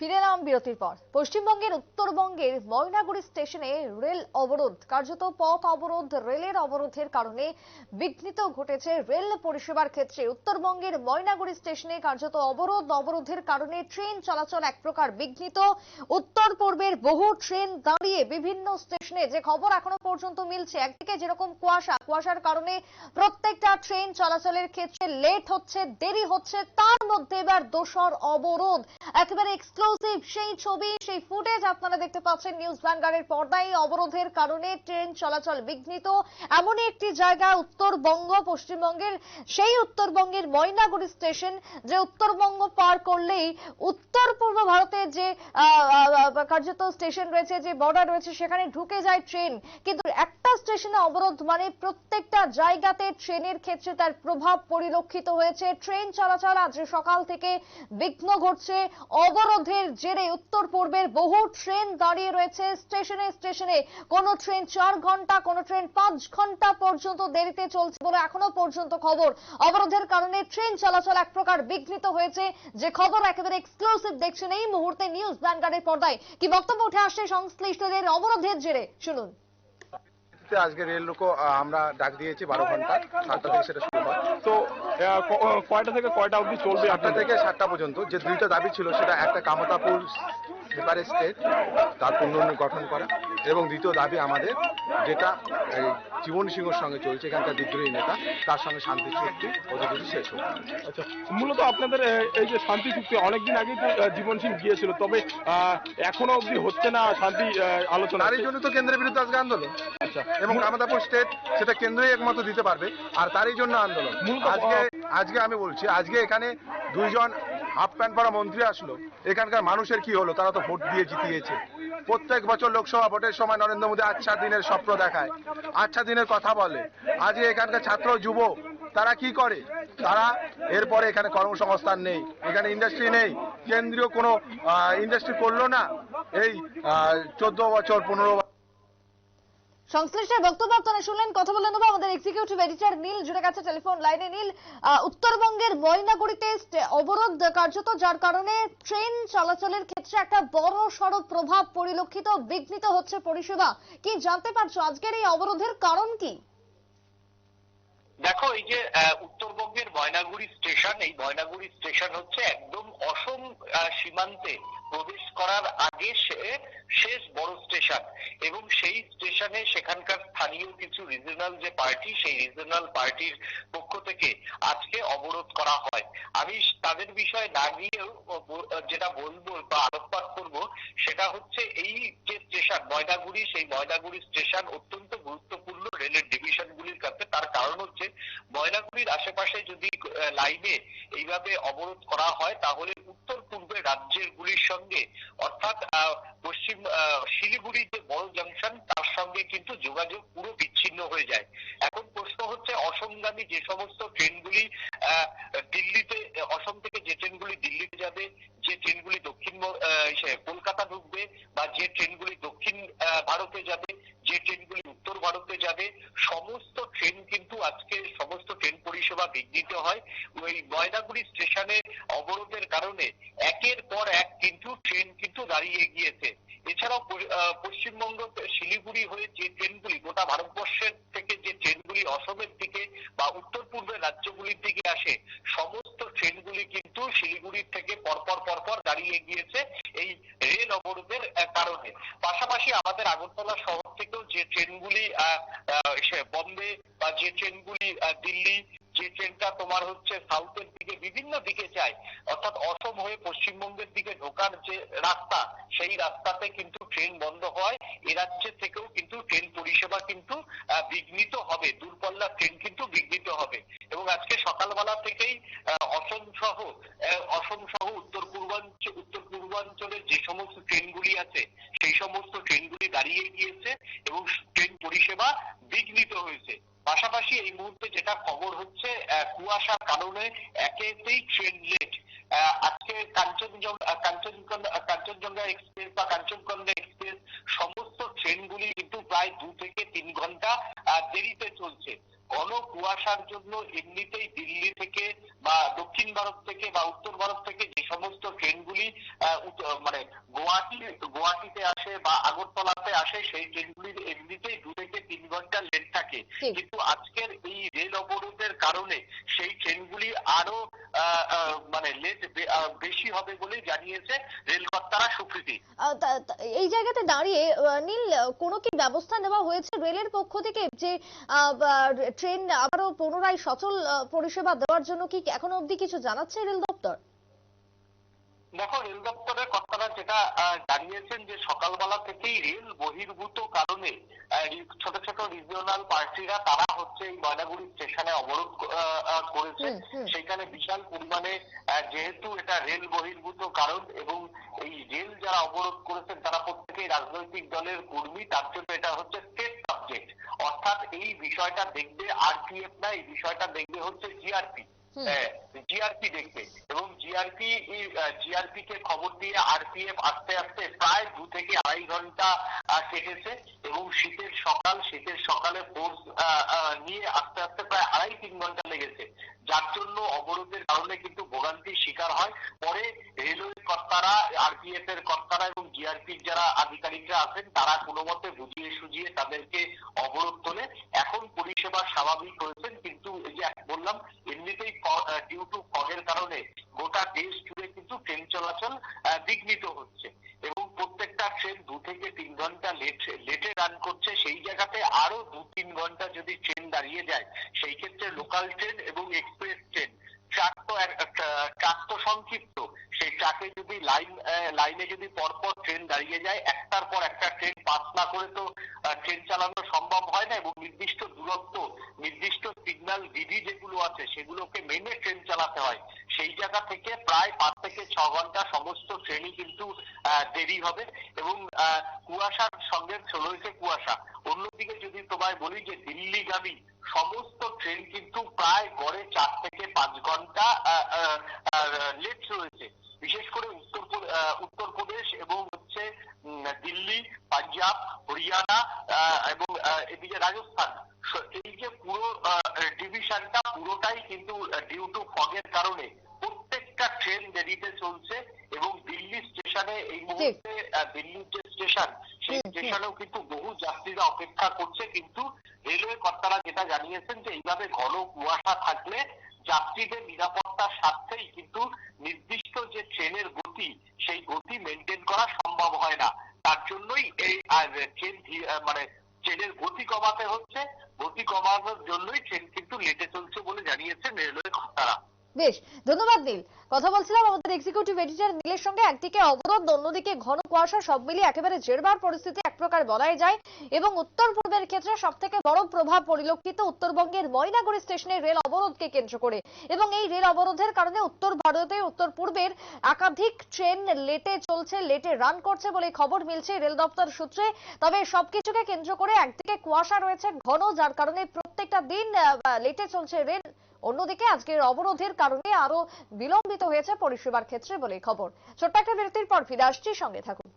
ফিরে এলাম বিরতির পর। পশ্চিমবঙ্গের উত্তরবঙ্গের ময়নাগুড়ি স্টেশনে রেল অবরোধ, কার্যত পথ অবরোধ, রেলের অবরোধের কারণে বিঘ্নিত ঘটেছে রেল পরিষেবার ক্ষেত্রে। উত্তরবঙ্গের ময়নাগুড়ি স্টেশনে কার্যত অবরোধ, অবরোধের কারণে ট্রেন চলাচল এক প্রকার বিঘ্নিত। উত্তর পূর্বের বহু ট্রেন দাঁড়িয়ে বিভিন্ন স্টেশনে যে খবর এখনও পর্যন্ত মিলছে, একদিকে যেরকম কুয়াশা, কুয়াশার কারণে প্রত্যেকটা ট্রেন চলাচলের ক্ষেত্রে লেট হচ্ছে, দেরি হচ্ছে, তার মধ্যে এবার দোসর অবরোধ। একেবারে এক্সক্লুসিভ সেই ছবি, সেই ফুটেজ আপনারা দেখতে পাচ্ছেন নিউজ ভ্যানগার্ডের পর্দায়। অবরোধের কারণে ট্রেন চলাচল বিঘ্নিত। এমনই একটি জায়গা উত্তরবঙ্গ, পশ্চিমবঙ্গের সেই উত্তরবঙ্গের ময়নাগুড়ি স্টেশন, যে উত্তরবঙ্গ পার করলেই উত্তর পূর্ব ভারতের যে কার্যত স্টেশন রয়েছে, যে বর্ডার রয়েছে, সেখানে ঢুকে যায় ট্রেন। কিন্তু একটা স্টেশনে অবরোধ মানে প্রত্যেকটা জায়গাতে ট্রেনের ক্ষেত্রে তার প্রভাব পরিলক্ষিত হয়েছে। ট্রেন চলাচল আজ সকাল থেকে বিঘ্ন ঘটছে। অবরোধের জেরে উত্তর পূর্বের বহু ট্রেন দাঁড়িয়ে রয়েছে স্টেশনে স্টেশনে। কোন ট্রেন চার ঘণ্টা, কোন ট্রেন পাঁচ ঘণ্টা পর্যন্ত দেরিতে চলছে বলে এখনও পর্যন্ত খবর। অবরোধের কারণে ট্রেন চলাচল এক প্রকার বিঘ্নিত হয়েছে। যে খবর একেবারে এক্সক্লুসিভ দেখছেন এই মুহূর্তে নিউজ ভ্যানগার্ডের পর্দায়। কি বক্তব্য উঠে আসছে সংশ্লিষ্টদের অবরোধের জেরে? শুনুন। তে আজকে রেল লোক আমরা ডাক দিয়েছি বারো ঘণ্টা সাতটা থেকে সেটা শুরু হয়। তো কয়টা থেকে কয়টা অবধি চলবে আটটা থেকে সাতটা পর্যন্ত যে দুইটা দাবি ছিল সেটা একটা কামতাপুর স্লিপার স্টেট তার পুনর্ন গঠন করা এবং দ্বিতীয় দাবি আমাদের যেটা এই জীবন সিংহর সঙ্গে চলছে এখানকার বিদ্রোহী নেতা তার সঙ্গে শান্তি চুক্তি ওদের শেষ হোক। আচ্ছা মূলত আপনাদের এই যে শান্তি চুক্তি অনেকদিন আগে জীবন সিং গিয়েছিল তবে আহ, এখনও অবধি হচ্ছে না শান্তি আলোচনা তারই জন্য তো কেন্দ্রের বিরুদ্ধে আজকে আন্দোলন। আচ্ছা। এবং কামতাপুর স্টেট সেটা কেন্দ্রই একমাত্র দিতে পারবে আর তারই জন্য আন্দোলন। মূলত, আজকে আজকে আমি বলছি আজকে এখানে দুইজন হাফ প্যান্ট পরা মন্ত্রী আসলো। এখানকার মানুষের কি হলো? তারা তো ভোট দিয়ে জিতিয়েছে। প্রত্যেক বছর লোকসভা ভোটের সময় নরেন্দ্র মোদী আচ্ছা দিনের স্বপ্ন দেখায়। আচ্ছা দিনের কথা বলে। আজকে এখানকার ছাত্র, যুব, তারা কি করে? তারা এরপরে এখানে কর্মসংস্থান নেই। এখানে ইন্ডাস্ট্রি নেই। কেন্দ্রীয় কোনো ইন্ডাস্ট্রি করল না। এই চোদ্দ বছর, পনেরো সংশ্লিষ্টের বক্তব্য আপনারা শুনলেন, কথা বলে নেব আমাদের এক্সিকিউটিভ এডিটর নীল জুড়ে গেছে টেলিফোন লাইনে নীল। উত্তরবঙ্গের ময়নাগুড়িতে অবরোধ কার্যত, যার কারণে ট্রেন চলাচলের ক্ষেত্রে একটা বড় সড় প্রভাব পরিলক্ষিত, বিঘ্নিত হচ্ছে পরিষেবা। কি জানতে পারছ আজকের এই অবরোধের কারণ কি? দেখো, এই যে উত্তরবঙ্গের ময়নাগুড়ি স্টেশন এই ময়নাগুড়ি স্টেশন হচ্ছে একদম অসম সীমান্তে প্রবেশ করার আগে সে- শেষ বড় স্টেশন। এবং সেই স্টেশনে সেখানকার স্থানীয় কিছু রিজনাল যে পার্টি সেই রিজনাল পার্টির পক্ষ থেকে আজকে অবরোধ করা হয়। আমি তাদের বিষয়ে না গিয়েও যেটা বলব, বা আলোকপাত করব, সেটা হচ্ছে এই যে স্টেশন, ময়নাগুড়ি, সেই ময়নাগুড়ি স্টেশন অত্যন্ত গুরুত্বপূর্ণ রেলের ডিভিশনগুলির কাছে। তার কারণ হচ্ছে, ময়নাগুড়ির আশেপাশে যদি লাইনে এইভাবে অবরোধ করা হয়, তাহলে উত্তর পূর্বের রাজ্যের গুলির সঙ্গে, অর্থাৎ পশ্চিম শিলিগুড়ি যে বড় জাংশন তার সঙ্গে কিন্তু যোগাযোগ পুরো বিচ্ছিন্ন হয়ে যায়। এখন প্রশ্ন হচ্ছে অসমগামী যে সমস্ত ট্রেনগুলি দিল্লিতে, অসম থেকে যে ট্রেনগুলি দিল্লিতে যাবে, যে ট্রেনগুলি দক্ষিণ কলকাতা ঢুকবে, বা যে ট্রেনগুলি দক্ষিণ ভারতে যাবে, যে ট্রেনগুলি উত্তর ভারতে যাবে, সমস্ত ট্রেন কিন্তু আজকে সমস্ত ট্রেন পরিষেবা বিঘ্নিত হয়। ওই ময়নাগুড়ি স্টেশনে অবরোধের কারণে একের পর এক কিন্তু ট্রেন কিন্তু দাঁড়িয়ে গিয়েছে। এছাড়াও পশ্চিমবঙ্গ, শিলিগুড়ি হয়ে যে ট্রেনগুলি গোটা ভারতবর্ষের থেকে যে ট্রেনগুলি অসমের দিকে বা উত্তর পূর্বের রাজ্যগুলির দিকে আসে, সমস্ত ট্রেনগুলি কিন্তু শিলিগুড়ির থেকে পরপর পরপর দাঁড়িয়ে গিয়েছে এই রেল অবরোধের কারণে। পাশাপাশি আমাদের আগরতলা শহর থেকেও যে ট্রেনগুলি বম্বে বা যে ট্রেনগুলি দিল্লি যে ট্রেনটা তোমার হচ্ছে সাউথের দিকে বিভিন্ন দিকে যায়, অর্থাৎ অসম হয়ে পশ্চিমবঙ্গের দিকে ঢোকার যে রাস্তা, সেই রাস্তাতে কিন্তু ট্রেন বন্ধ হয়। এ রাজ্যে থেকেও কিন্তু ট্রেন পরিষেবা কিন্তু বিঘ্নিত হবে। দূরপাল্লার ট্রেন কিন্তু বিঘ্নিত হবে। এবং আজকে সকালবেলা থেকেই অসম সহ অসম সহ উত্তর পূর্বাঞ্চল উত্তর পূর্বাঞ্চলের যে সমস্ত ট্রেনগুলি আছে, সেই সমস্ত ট্রেনগুলি দাঁড়িয়ে গিয়েছে এবং ট্রেন পরিষেবা বিঘ্নিত হয়েছে। পাশাপাশি এই মুহূর্তে যেটা খবর হচ্ছে কুয়াশার কারণে একেতেই ট্রেন লেট আজকে কাঞ্চনজঙ্ঘা কাঞ্চনজঙ্ঘা এক্সপ্রেস বা কাঞ্চনকন্যা এক্সপ্রেস সমস্ত ট্রেনগুলি কিন্তু প্রায় দু থেকে তিন ঘণ্টা দেরিতে চলছে। ঘন কুয়াশার জন্য এমনিতেই দিল্লি থেকে বা দক্ষিণ ভারত থেকে বা উত্তর ভারত থেকে যে সমস্ত ট্রেনগুলি মানে গুয়াহাটি গুয়াহাটিতে আসে বা আগরতলাতে আসে সেই ট্রেনগুলির এমনিতেই দু থেকে তিন ঘণ্টা লেট থাকে। কিন্তু আজকের এই রেল অবরোধের কারণে সেই ট্রেনগুলি আরও মানে লেট বেশি হবে বলে জানিয়েছে রেল কর্তারা সুপ্রীতি এই জায়গাতে দাঁড়িয়ে নীল কোনো কি ব্যবস্থা নেওয়া হয়েছে রেলের পক্ষ থেকে যে ট্রেন আবারও পুনরায় সচল পরিষেবা দেওয়ার জন্য কি এখনও অব্দি কিছু জানাচ্ছে রেল দপ্তর? দেখো রেল দপ্তরের কর্তারা যেটা জানিয়েছেন যে সকালবেলা থেকেই রেল বহির্ভূত কারণে ছোট ছোট রিজিওনাল পার্টিরা তারা হচ্ছে এই ময়নাগুড়ি স্টেশনে অবরোধ করেছে। সেখানে বিশাল পরিমাণে যেহেতু এটা রেল বহির্ভূত কারণ এবং এই রেল যারা অবরোধ করেছেন তারা প্রত্যেকেই রাজনৈতিক দলের কর্মী তার জন্য এটা হচ্ছে স্টেট সাবজেক্ট অর্থাৎ এই বিষয়টা দেখবে আরপিএফ না এই বিষয়টা দেখবে হচ্ছে জিআরপি জিআরপি দেখবে এবং জিআরপি জিআরপি কে খবর দিয়ে আরপিএফ আস্তে আস্তে প্রায় দু থেকে আড়াই ঘণ্টা কেটেছে। এবং শীতের সকাল, শীতের সকালে ফোর্স নিয়ে আস্তে আস্তে প্রায় আড়াই তিন ঘণ্টা লেগেছে। যার জন্য অবরোধের কারণে কিন্তু ভোগান্তির শিকার হয়। পরে রেলওয়ে কর্তারা আরপিএফ এর কর্তারা এবং জিআরপির যারা আধিকারিকরা আছেন, তারা কোনো মতে বুঝিয়ে সুঝিয়ে তাদেরকে অবরোধ তোলে। এখন পরিষেবা স্বাভাবিক হয়েছেন কিন্তু এই যে বললাম এমনিতেই ডিউ টু ফগের কারণে গোটা দেশ জুড়ে কিন্তু ট্রেন চলাচল বিঘ্নিত হচ্ছে। এবং প্রত্যেকটা ট্রেন দু থেকে তিন ঘণ্টা লেট লেটে রান করছে। সেই জায়গাতে আরও দু তিন ঘণ্টা যদি ট্রেন দাঁড়িয়ে যায়, সেই ক্ষেত্রে লোকাল ট্রেন এবং এক্সপ্রেস ট্রেন ট্রাক তো ট্রাক তো সংক্ষিপ্ত। ট্রাকে যদি লাইন লাইনে যদি পরপর ট্রেন দাঁড়িয়ে যায়, একটার পর একটা ট্রেন পাস না করে তো ট্রেন চালানো সম্ভব হয় না এবং নির্দিষ্ট দূরত্ব, নির্দিষ্ট সিগন্যাল বিধি যেগুলো আছে, সেগুলোকে মেনে ট্রেন চালাতে হয়। সেই জায়গা থেকে প্রায় পাঁচ থেকে ছ ঘণ্টা সমস্ত ট্রেনই কিন্তু দেরি হবে এবং কুয়াশার সঙ্গে রয়েছে কুয়াশা। অন্যদিকে যদি তোমায় বলি যে দিল্লিগামী, সমস্ত ট্রেন কিন্তু প্রায় গড়ে চার থেকে পাঁচ ঘণ্টা লেট রয়েছে। বিশেষ করে উত্তর উত্তরপ্রদেশ এবং হচ্ছে দিল্লি পাঞ্জাব হরিয়ানা এবং এদিকে রাজস্থান। এই যে পুরো ডিভিশনটা পুরোটাই কিন্তু ডিউ টু ফগের কারণে প্রত্যেকটা ট্রেন দেরিতে চলছে এবং দিল্লি স্টেশনে এই মুহূর্তে দিল্লির যে স্টেশন সেই। স্টেশনেও কিন্তু বহু যাত্রীরা অপেক্ষা করছে। কিন্তু রেলওয়ে কর্তারা যেটা জানিয়েছেন যে এইভাবে ঘন কুয়াশা থাকলে যাত্রীদের নিরাপত্তার স্বার্থেই কিন্তু নির্দিষ্ট যে ট্রেনের গতি, সেই গতি মেনটেন করা সম্ভব হয় না। তার জন্যই এই ট্রেন মানে ট্রেনের গতি কমাতে হচ্ছে। গতি কমানোর জন্যই ট্রেন কিন্তু লেটে চলছে বলে জানিয়েছেন রেলওয়ে কর্তারা। বেশ, ধন্যবাদ নীল। কথা বলছিলাম আমাদের এক্সিকিউটিভ এডিটর নীলের সঙ্গে, একদিকে অবরোধ, অন্যদিকে ঘন কুয়াশা, সব মিলিয়ে একেবারে জেরবার পরিস্থিতি এক প্রকার বলাই যায় এবং উত্তর পূর্বের ক্ষেত্রে সব থেকে বড় প্রভাব পরিলক্ষিত উত্তরবঙ্গের ময়নাগুড়ি স্টেশনের রেল অবরোধকে কেন্দ্র করে এবং এই রেল অবরোধের কারণে উত্তর ভারতে উত্তর পূর্বের একাধিক ট্রেন লেটে চলছে, লেটে রান করছে বলে খবর মিলছে রেল দপ্তর সূত্রে। তবে সবকিছুকে কেন্দ্র করে একদিকে কুয়াশা রয়েছে ঘন, যার কারণে প্রত্যেকটা দিন লেটে চলছে রেল অন্যদিকে আজকের অবরোধের কারণে আরও বিলম্বিত হয়েছে পরিষেবার ক্ষেত্রে বলে খবর। ছোট্ট একটা বিরতির পর ফিরে আসছি, সঙ্গে থাকুন।